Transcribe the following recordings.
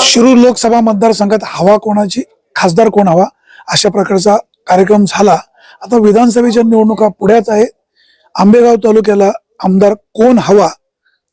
शिरूर लोकसभा मतदारसंघात हवा कोणाची खासदार कोण हवा अशा प्रकारचा कार्यक्रम झाला. आता विधानसभेच्या निवडणुका पुढ्यात आहेत. आंबेगाव तालुक्याला आमदार कोण हवा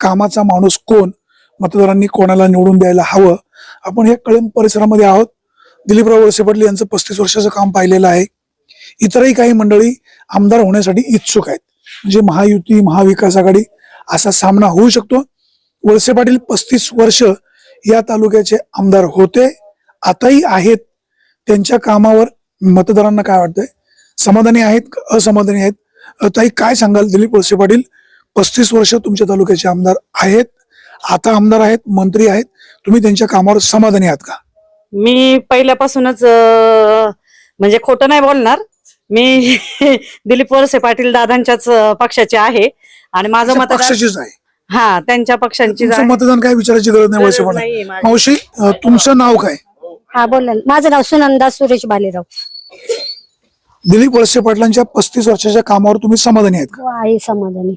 कामाचा माणूस कोण मतदारांनी कोणाला निवडून द्यायला हवं आपण हे कळंब परिसरामध्ये आहोत. दिलीपराव वळसे पाटील यांचं पस्तीस वर्षाचं काम पाहिलेलं आहे. इतरही काही मंडळी आमदार होण्यासाठी इच्छुक आहेत. म्हणजे महायुती महाविकास आघाडी असा सामना होऊ शकतो. वळसे पाटील पस्तीस वर्ष या तालुक्याचे आमदार होते. आताही आहेत. त्यांच्या कामावर मतदारांना काय वाटतंय? समाधानी आहेत असमाधानी आहेत? ताई काय सांगाल? दिलीप वळसे पाटील पस्तीस वर्ष तुमच्या तालुक्याचे आमदार आहेत. आता आमदार आहेत मंत्री आहेत. तुम्ही त्यांच्या कामावर समाधानी आहात का? मी पहिल्यापासूनच म्हणजे खोटं नाही बोलणार. मी दिलीप वळसे पाटील दादांच्याच पक्षाचे आहे. आणि माझं मतदान पक्षाचीच आहे. हा त्यांच्या पक्षांची तुमचं मतदान काय विचारायची गरज नाही वळसे पाटील नाहीये माझी. मावशी अ, तुमचं नाव काय? हा बोला ना. माझं नाव सुनंदा सुरेश बालेराव. दिलीप वळसे पाटलांच्या पस्तीस वर्षाच्या कामावर तुम्ही समाधानी आहेत का? हो, आहे समाधानी.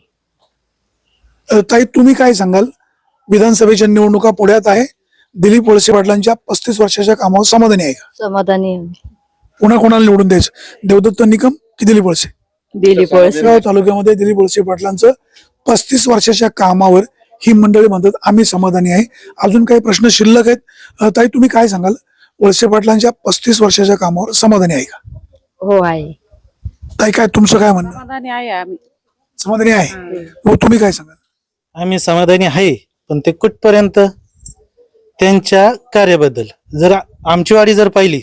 अ, ताई तुम्ही काय सांगाल? विधानसभेच्या निवडणुका पुढ्यात आहे. दिलीप वळसे पाटलांच्या पस्तीस वर्षाच्या कामावर समाधानी आहे का? समाधानी पुन्हा कोणाला निवडून द्यायचं? देवदत्त निकम की दिलीप वळसे? दिलीप वळसे. तालुक्यामध्ये दिलीप वळसे पाटलांचं पस्तीस वर्षाच्या कामावर ही मंडळी म्हणतात आम्ही समाधानी आहे. अजून काही प्रश्न शिल्लक आहेत? ताई तुम्ही काय सांगाल? वळसे पाटलांच्या पस्तीस वर्षाच्या कामावर समाधानी आहे का? हो आहे. ताई काय तुमचं काय म्हणणं? समाधानी आहे आम्ही. समाधानी आहे? हो. तुम्ही काय सांगाल? आम्ही समाधानी आहे पण ते कुठपर्यंत? त्यांच्या कार्याबद्दल. जर आमची वाडी जर पाहिली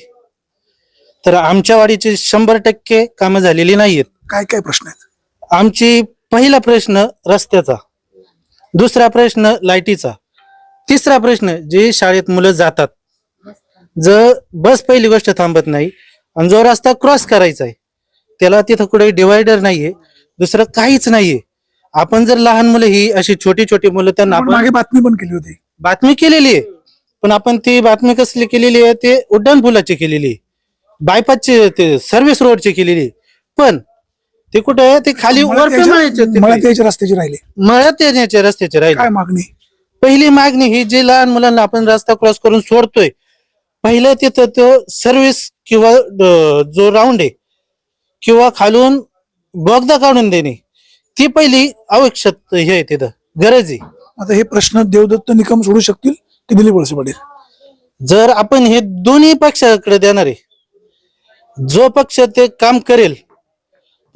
तर आमच्या वाडीची शंभर टक्के कामं झालेली नाहीयेत. काय काय प्रश्न आहेत? आमची पहिला प्रश्न रस्त्याचा. दुसरा प्रश्न लाईटीचा. तिसरा प्रश्न जे शाळेत मुलं जातात. जर बस पहिली गोष्ट थांबत नाही आणि जो रस्ता क्रॉस करायचा आहे त्याला तिथं कुठे डिवायडर नाहीये दुसरं काहीच नाहीये. आपण जर लहान मुलं ही अशी छोटी छोटी मुलं त्यांना आपण मागे बातमी पण केली होती. बातमी केलेली आहे. पण आपण ती बातमी कसली केलेली आहे ते उड्डाण पुलाची केलेली आहे. बायपासची ते सर्व्हिस रोडची केलेली आहे. पण ते कुठे आहे? ते खाली ते. यायच्या रस्त्याची राहिले. मळ्यात येण्याच्या रस्त्याचे राहिले. काय मागणी? पहिली मागणी ही जी लहान मुलांना आपण रस्ता क्रॉस करून सोडतोय पहिलं तिथं तो सर्व्हिस किंवा अं, जो राऊंड आहे किंवा खालून बोगदा काढून देणे ती पहिली आवश्यक हे आहे तिथं. गरज आहे. आता हे प्रश्न देवदत्त निकम सोडू शकतील की दिलीप वळसे पाटील? जर आपण हे दोन्ही पक्षाकडे देणार आहे जो पक्ष ते काम करेल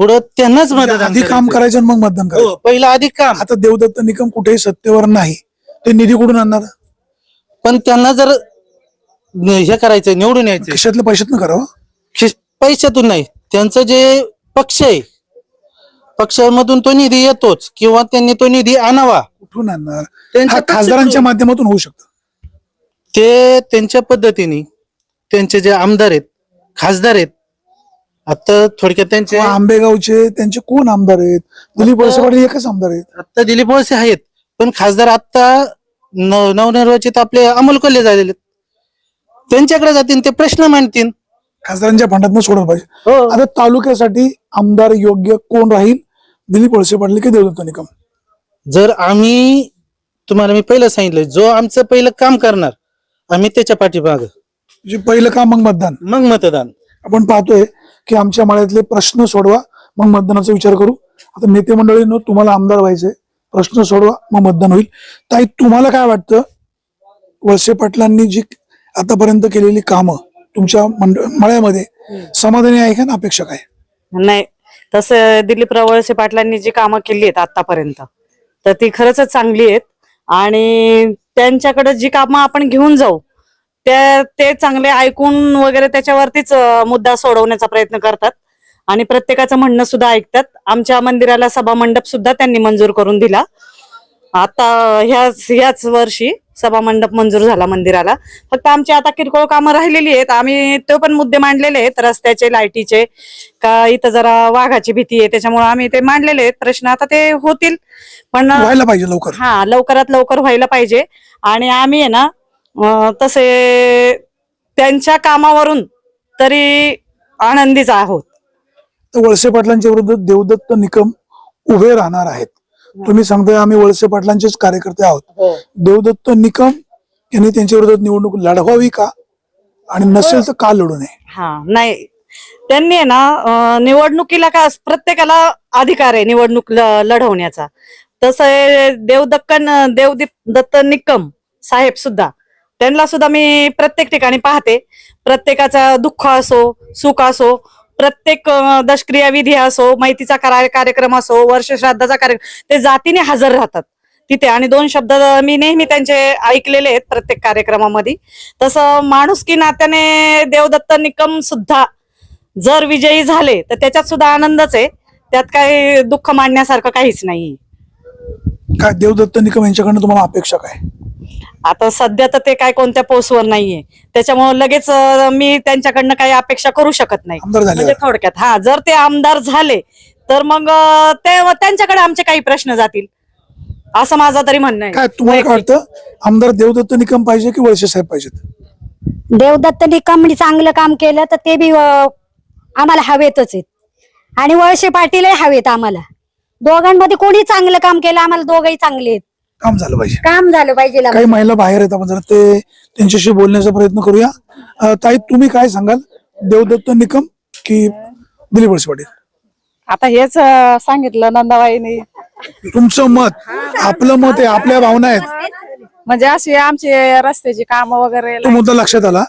पुढं त्यांनाच मतदान म्हणजे आधी काम करायचं. करायचं आणि मग मतदान करायचं. हो पहिलं आधी काम. आता देवदत्त निकम कुठेही सत्तेवर नाही. ते निधी कुठून आणणार? पण त्यांना जर हे करायचं निवडून यायचं खिशातल्या पैशातनं करावं? खिस- पैशातून नाही. त्यांचं जे पक्ष आहे पक्षामधून तो निधी येतोच किंवा त्यांनी तो निधी आणावा. कुठून आणणार? त्यांच्या हा खासदारांच्या पक्षातून. माध्यमातून होऊ शकतं. ते त्यांच्या पद्धतीने त्यांचे जे आमदार आहेत खासदार आहेत आता थोडक्यात त्यांचे किंवा आंबेगावचे त्यांचे कोण आमदार आहेत? दिलीप वळसे पाटील एकच आमदार आहेत. आता दिलीप वळसे आहेत पण खासदार आता नवनिर्वाचित आपले अमोल कोल्हे झालेले आहेत. त्यांच्याकडे जातील ते प्रश्न मांडतील. खासदारांच्या फंडातनं सोडलं पाहिजे. हो. आता तालुक्यासाठी आमदार योग्य कोण राहील? दिलीप वळसे पाटील की देवदत्त निकम जर आम्ही तुम्हाला मी पहिलं सांगितलं जो आमचं पहिलं काम करणार आम्ही त्याच्या पाठीमाग. म्हणजे पहिलं काम मग मतदान. मग मतदान. आपण पाहतोय की आमच्या मळ्यातले प्रश्न सोडवा मग मतदानाचा विचार करू. आता नेते मंडळीनं तुम्हाला आमदार व्हायचंय. प्रश्न सोडवा मग मतदान होईल. ताई तुम्हाला काय वाटतं? वळसे पाटलांनी जी आतापर्यंत केलेली कामं तुमच्या मंड मळ्यामध्ये समाधानी आहे का ना अपेक्षा काय नाही. तसं दिलीपराव वळसे पाटलांनी जी कामं केली आहेत आतापर्यंत तर ती खरंच चांगली आहेत. आणि त्यांच्याकडे जी कामं आपण घेऊन जाऊ त्या ते चांगले ऐकून वगैरे त्याच्यावरतीच मुद्दा सोडवण्याचा प्रयत्न करतात. आणि प्रत्येकाचं म्हणणं सुद्धा ऐकतात. आमच्या मंदिराला सभा मंडप सुद्धा त्यांनी मंजूर करून दिला. आता ह्याच ह्याच वर्षी सभा मंडप मंजूर झाला मंदिराला. फक्त आमची आता किरकोळ कामं राहिलेली आहेत. आम्ही तो पण मुद्दे मांडलेले आहेत. रस्त्याचे लाईटीचे का इथं जरा वाघाची भीती आहे त्याच्यामुळे आम्ही ते मांडलेले आहेत. प्रश्न आता ते होतील. पण व्हायला पाहिजे लवकर. हा लवकरात लवकर व्हायला पाहिजे. आणि आम्ही आहे ना तसे त्यांच्या कामावरून तरी आनंदीच आहोत. वळसे पाटलांच्या विरुद्ध देवदत्त निकम उभे राहणार आहेत. तुम्ही सांगताय आम्ही वळसे पाटलांचेच कार्यकर्ते आहोत. देवदत्त निकम यांनी त्यांच्या विरोधात निवडणूक लढवावी का? आणि नसेल तर का लढू नये? हा नाही. त्यांनी आहे ना निवडणुकीला का प्रत्येकाला अधिकार आहे निवडणूक लढवण्याचा. तसं आहे देवदक्कन देवदीप दत्त निकम साहेब सुद्धा त्यांना सुद्धा मी प्रत्येक ठिकाणी पाहते. प्रत्येकाचा दुःख असो सुख असो प्रत्येक अं, दशक्रिया विधी असो माहितीचा कार्य- कार्यक्रम असो वर्ष श्राद्धाचा कार्यक्रम ते जातीने हजर राहतात. तिथे आणि दोन शब्द मी नेहमी त्यांचे ऐकलेले आहेत प्रत्येक कार्यक्रमामध्ये. तसं माणूस की नात्याने देवदत्त निकम सुद्धा जर विजयी झाले तर त्याच्यात सुद्धा आनंदच आहे. त्यात काही दुःख मांडण्यासारखं काहीच नाही काय देवदत्त निकम यांच्याकडनं तुम्हाला अपेक्षा काय? आता सध्या तर ते काय कोणत्या पोस्टवर नाहीये. त्याच्यामुळे लगेच अं, मी त्यांच्याकडनं काही अपेक्षा करू शकत नाही. आमदार झाले म्हणजे थोडक्यात. हा जर ते आमदार झाले तर मग अं, ते त्यांच्याकडे आमचे काही प्रश्न जातील. असं माझं तरी म्हणणं आहे. काय तुम्हाला काय वाटतं? आमदार देवदत्त निकम पाहिजे की वळसे साहेब पाहिजेत? देवदत्त निकमनी चांगलं काम केलं तर ते बी अं, आम्हाला हवेतच आहेत. आणि वळसे पाटीलही हवेत आम्हाला. दोघांमध्ये कोणी चांगलं काम केलं आम्हाला दोघंही चांगले आहेत. काम झालं पाहिजे. काम झालं पाहिजे काही महिला बाहेर आहेत आपण जरा ते त्यांच्याशी बोलण्याचा प्रयत्न करूया. अं, ताई तुम्ही काय सांगाल? देवदत्त निकम की दिलीप वळसे पाटील? आता हेच अं, सांगितलं नंदाबाईने. तुमचं मत आपलं मत आहे आपल्या भावना आहेत. म्हणजे अशी आमची रस्त्याची काम वगैरे तो मुद्दा लक्षात आला.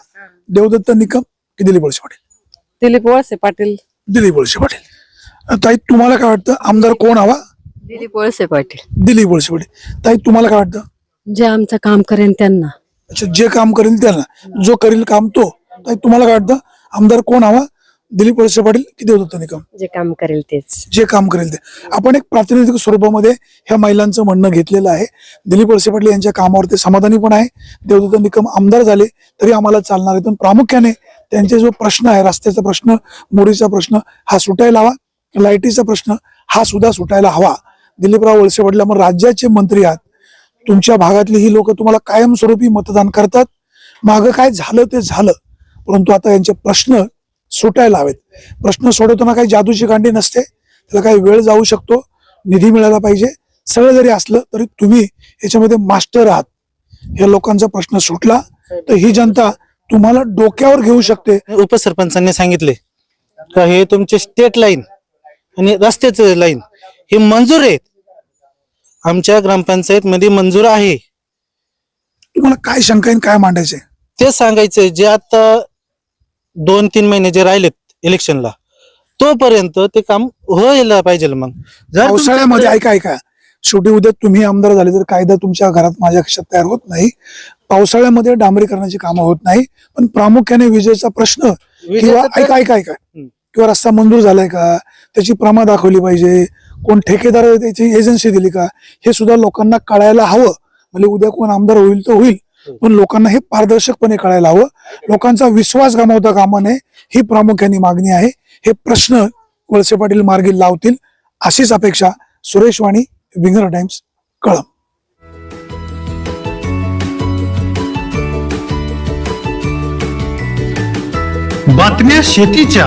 देवदत्त निकम की दिलीप वळसे पाटील? दिलीप वळसे पाटील. दिलीप वळसे पाटील. ताई तुम्हाला काय वाटतं? आमदार कोण हवा? दिलीप वळसे पाटील. दिलीप वळसे पाटील. ताई तुम्हाला काय वाटतं? जे आमचं काम करेन त्यांना. अच्छा जे काम करेल त्याला जो करील काम तो. ताई तुम्हाला काय वाटतं? आमदार कोण हवा? दिलीप वळसे पाटील की देवदत्त निकम? जे काम करेल तेच. जे काम करेल ते. आपण एक प्रातिनिधिक स्वरूपामध्ये ह्या महिलांचं म्हणणं घेतलेलं आहे. दिलीप वळसे पाटील यांच्या कामावर ते समाधानी पण आहे. देवदत्त निकम आमदार झाले तरी आम्हाला चालणार आहे. पण प्रामुख्याने त्यांचे जो प्रश्न आहे रस्त्याचा प्रश्न मोडीचा प्रश्न हा सुटायला हवा. लाईटीचा प्रश्न हा सुद्धा सुटायला हवा. दिलीपराव वळसे पाटील आपण राज्याचे मंत्री आहात. तुमच्या भागातली ही लोक तुम्हाला कायमस्वरूपी मतदान करतात. मागं काय झालं ते झालं. परंतु आता यांचे प्रश्न सुटायला हवेत. प्रश्न सोडवताना काही जादूची गांडी नसते. त्याला काही वेळ जाऊ शकतो. निधी मिळाला पाहिजे. सगळं जरी असलं तरी तुम्ही याच्यामध्ये मास्टर आहात. या लोकांचा प्रश्न सुटला तर ही जनता तुम्हाला डोक्यावर घेऊ शकते. उपसरपंचांनी सांगितले का हे तुमचे स्टेट लाईन आणि रस्त्याचे लाईन हे मंजूर आहेत. आमच्या ग्रामपंचायत मध्ये मंजूर आहे. तुम्हाला काय शंका आहे आणि काय मांडायचंय? ते सांगायचंय जे आता दोन तीन महिने जे राहिलेत इलेक्शनला तोपर्यंत ते काम व्हायला पाहिजे मग. जर पावसाळ्यामध्ये ऐका ऐका. शेवटी उद्या तुम्ही आमदार झाले तर कायदा तुमच्या घरात माझ्या खिशात तयार होत नाही. पावसाळ्यामध्ये डांबरीकरणाची कामं होत नाही. पण प्रामुख्याने विजेचा प्रश्न किंवा तर- ऐका ऐका ऐका. हम्म. किंवा रस्ता मंजूर झालाय का? त्याची प्रमा दाखवली पाहिजे. कोण ठेकेदार त्याची एजन्सी दिली का हे सुद्धा लोकांना कळायला हवं. म्हणजे उद्या कोण आमदार होईल तर होईल पण लोकांना हे पारदर्शकपणे कळायला हवं. लोकांचा विश्वास गमावता कामा नये ही प्रामुख्याने मागणी आहे. हे प्रश्न वळसे पाटील मार्गी लावतील अशीच अपेक्षा सुरेश वाणी विंगर टाइम्स कळम बातम्या शेतीच्या.